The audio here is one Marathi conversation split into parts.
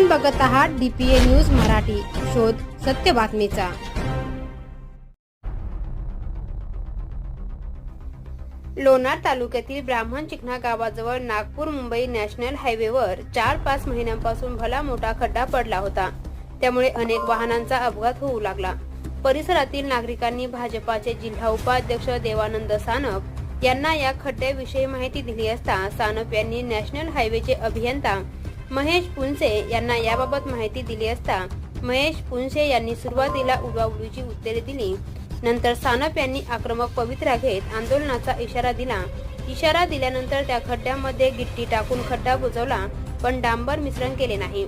आपण बघत आहात डीपीए न्यूज मराठी. शोध सत्य बातमीचा. लोणार तालुक्यातील ब्राह्मण चिखणा गावाजवळ नागपूर मुंबई नॅशनल हायवेवर चार पाच महिन्यांपासून भला मोठा खड्डा पडला होता. त्यामुळे अनेक वाहनांचा अपघात होऊ लागला. परिसरातील नागरिकांनी भाजपाचे जिल्हा उपाध्यक्ष देवानंद सानप यांना या खड्ड्याविषयी माहिती दिली असता सानप यांनी नॅशनल हायवेचे अभियंता महेश पुंसे यांना याबाबत माहिती दिली असता महेश पुंसे यांनी सुरुवातीला उडवाउडवीची उत्तरे दिली. नंतर सानप यांनी आक्रमक पवित्रा घेत आंदोलनाचा इशारा दिला. इशारा दिल्यानंतर त्या खड्ड्यामध्ये गिट्टी टाकून खड्डा बुजवला पण डांबर मिश्रण केले नाही.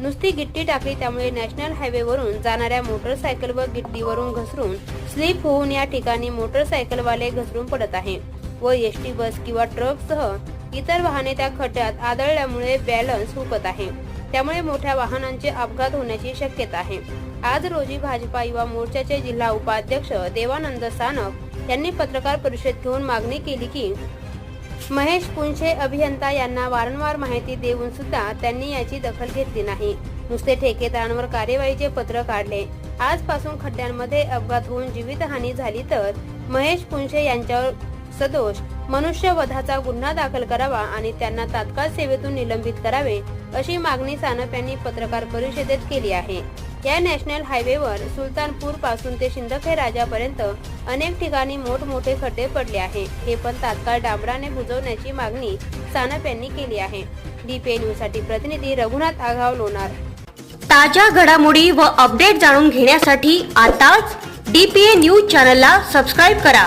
नुसती गिट्टी टाकली त्यामुळे नॅशनल हायवेवरून जाणाऱ्या मोटरसायकल व गिट्टीवरून घसरून स्लिप होऊन या ठिकाणी मोटरसायकलवाले घसरून पडत आहे व एस टी बस किंवा ट्रकसह इतर वाहने त्या खड्ड्यात आदळल्यामुळे बॅलन्स हुकत आहे. त्यामुळे मोठ्या वाहनांचे अपघात होण्याची शक्यता आहे. आज रोजी भाजपा युवा मोर्चाचे जिल्हा उपाध्यक्ष देवानंद सानप यांनी पत्रकार परिषद घेऊन मागणी केली की महेश पुंशे अभियंता यांना वारंवार माहिती देऊन सुद्धा त्यांनी याची दखल घेतली नाही. नुसते ठेकेदारांवर कार्यवाहीचे पत्र काढले. आजपासून खड्ड्यांमध्ये अपघात होऊन जीवितहानी झाली तर महेश पुंशे यांच्यावर सदोष मनुष्यवधाचा गुन्हा दाखल करावा आणि त्यांना तात्काळ सेवेतून निलंबित करावे अशी मागणी सानप यांनी पत्रकार परिषदेत केली आहे. या नॅशनल हायवेवर सुलतानपूरपासून ते शिंदखे राजापर्यंत अनेक ठिकाणी मोठमोठे खड्डे पडले आहे हे पण तात्काळ डांबराने बुजवण्याची मागणी सानप यांनी केली आहे. डीपीए न्यूजसाठी प्रतिनिधी रघुनाथ आघाव लोणार. ताज्या घडामोडी व अपडेट जाणून घेण्यासाठी आताच डीपीए न्यूज चॅनलला सबस्क्राईब करा.